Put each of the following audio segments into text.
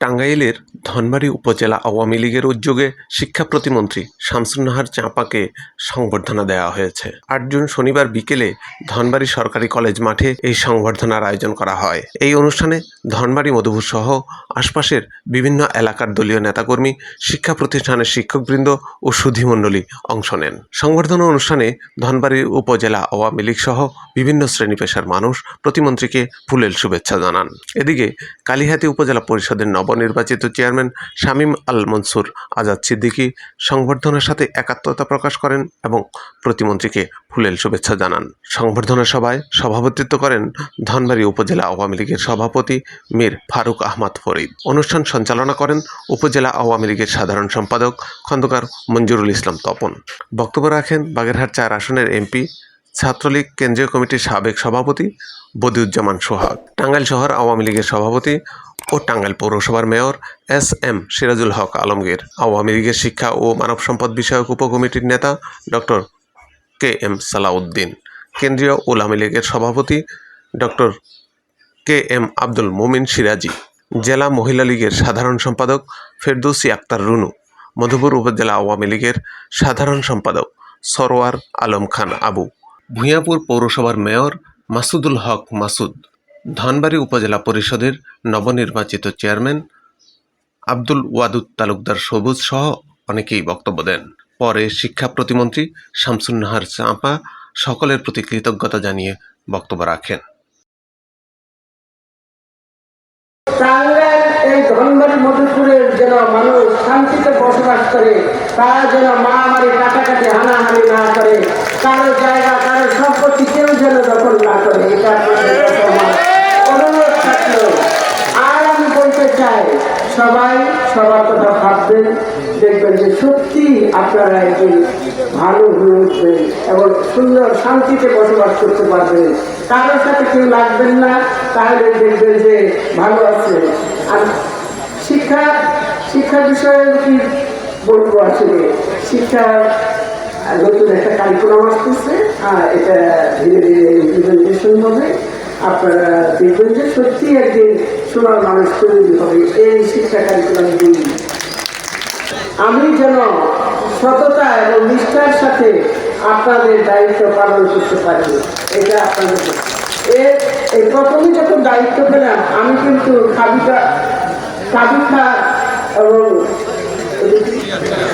টাঙ্গাইলের ধনবাড়ী উপজেলা আওয়ামী লীগের উদ্যোগে শিক্ষা প্রতিমন্ত্রী শামসুন্নাহার চাঁপাকে সংবর্ধনা দেওয়া হয়েছে। আট জুন শনিবার বিকেলে ধনবাড়ী সরকারি কলেজ মাঠে এই সংবর্ধনার আয়োজন করা হয়। এই অনুষ্ঠানে ধনবাড়ী মধুপুর সহ আশপাশের বিভিন্ন এলাকার দলীয় নেতাকর্মী, শিক্ষা প্রতিষ্ঠানের শিক্ষকবৃন্দ ও সুধীমণ্ডলী অংশ নেন। সংবর্ধনা অনুষ্ঠানে ধনবাড়ী উপজেলা আওয়ামী লীগ সহ বিভিন্ন শ্রেণি পেশার মানুষ প্রতিমন্ত্রীকে ফুলেল শুভেচ্ছা জানান। এদিকে কালিহাতী উপজেলা পরিষদের নবনির্বাচিত চেয়ারম্যান শামীম আল মনসুর আজাদ সিদ্দিকী সংবর্ধনার সাথে একাত্মতা প্রকাশ করেন এবং প্রতিমন্ত্রীকে ফুলেল শুভেচ্ছা জানান। সংবর্ধনা সভায় সভাপতিত্ব করেন ধনবাড়ী উপজেলা আওয়ামী লীগের সভাপতি মীর ফারুক আহমদ ফরিদ। অনুষ্ঠান সঞ্চালনা করেন উপজেলা আওয়ামী লীগের সাধারণ সম্পাদক খন্দকার মঞ্জুরুল ইসলাম তপন। বক্তব্য রাখেন বাগেরহাট চার আসনের এমপি ছাত্রলীগ কেন্দ্রীয় কমিটির সাবেক সভাপতি বদিউজ্জামান সোহাগ। টাঙ্গাইল শহর আওয়ামী লীগের সভাপতি ও টাঙ্গাইল পৌরসভার mayor S M Sirajul Haque Alamgir, Awami লীগের শিক্ষা ও মানব সম্পদ বিষয়ক উপকমিটির নেতা ডক্টর কে এম সালাউদ্দিন, কেন্দ্রীয় ওলামী লীগের সভাপতি doctor K M Abdul Momin Siraji, জেলা মহিলা লীগের সাধারণ সম্পাদক ফেরদৌসি আক্তার রুনু, মধুপুর উপজেলা আওয়ামী লীগের সাধারণ সম্পাদক সরোয়ার আলম খান আবু, ভূঁইয়াপুর পৌরসভার মেয়র মাসুদুল হক মাসুদ, ধনবাড়ী উপজেলা পরিষদের নবনির্বাচিত চেয়ারম্যান আব্দুল ওয়াদুদ তালুকদার সবুজ সহ অনেকেই বক্তব্য দেন। পরে শিক্ষা প্রতিমন্ত্রী শামসুন্নাহার চাঁপা সকলের প্রতি কৃতজ্ঞতা জানিয়ে বক্তব্য রাখেন। মানুষ শান্তিতে বসবাস করে, তারা যেন কাটাকাটি, হানাহানি না করে, কারও জায়গা, কারও সম্পত্তি কেউ যেন দখল না করে, এটা অনুরোধ থাকল। চাই সবাই সবার কথা ভাববেন দেখবেন যে সত্যি আপনারা একদিন ভালো হয়ে উঠবেন এবং সুন্দর শান্তিতে বসবাস করতে পারবেন। কারোর সাথে কেউ লাগবেন না, তাহলে দেখবেন যে ভালো আছে আর শিক্ষা শিক্ষা বিষয়ে কি বলব আসলে? শিক্ষা, নতুন একটা কারিকুলাম আসতেছে, আর এটা ধীরে ধীরে ইমপ্লিমেন্টেশন হবে। আপনারা সত্যি একদিন সোনার মানুষ তৈরি হবে। এই শিক্ষা কারিকুলাম আমি যেন সততা এবং নিষ্ঠার সাথে আপনাদের দায়িত্ব পালন করতে পারি, এটা আপনাদের এই প্রথমে যখন দায়িত্ব পেলাম, আমি কিন্তু খাবিকা খাবিকা এবং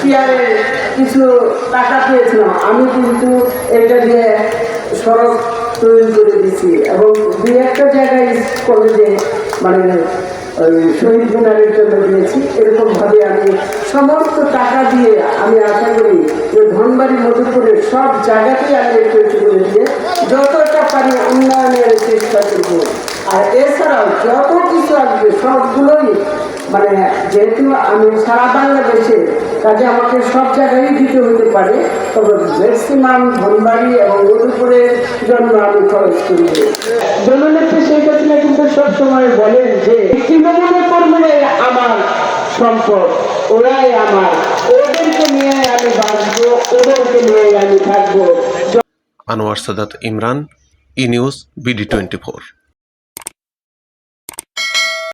চেয়ারে কিছু টাকা পেয়েছিলাম। আমি কিন্তু এটা দিয়ে সড়ক তৈরি করে দিচ্ছি এবং দুই একটা জায়গায় কলেজে মানে ওই শহীদ মিনারের জন্য দিয়েছি। এরকম ভাবে আমি সমস্ত টাকা দিয়ে আমি আশা করি যে ধনবাড়ি, মধুপুরের সব জায়গাতেই আমি একটু করে দিয়ে যতটা পারি উন্নয়নের চেষ্টা করব। আর এছাড়াও যত কিছু আসবে সবগুলোই মানে যেহেতু আমি সারা বাংলাদেশে কাজে আমাকে সব জায়গায় দিতে হতে পারে তবে ম্যাক্সিমাম ধনবাড়ি এবং মধুপুরের জন্য আমি খরচ করি। জননেত্রী শেখ হাসিনা কিন্তু সবসময় বলেন যে তৃণমূলের কর্মীরাই আমার সম্পদ ওরাই আমার। ওদেরকে নিয়ে আমি বাঁচবো ওদেরকে নিয়ে আমি থাকব। Anwar Sadat Imran E news BD twenty four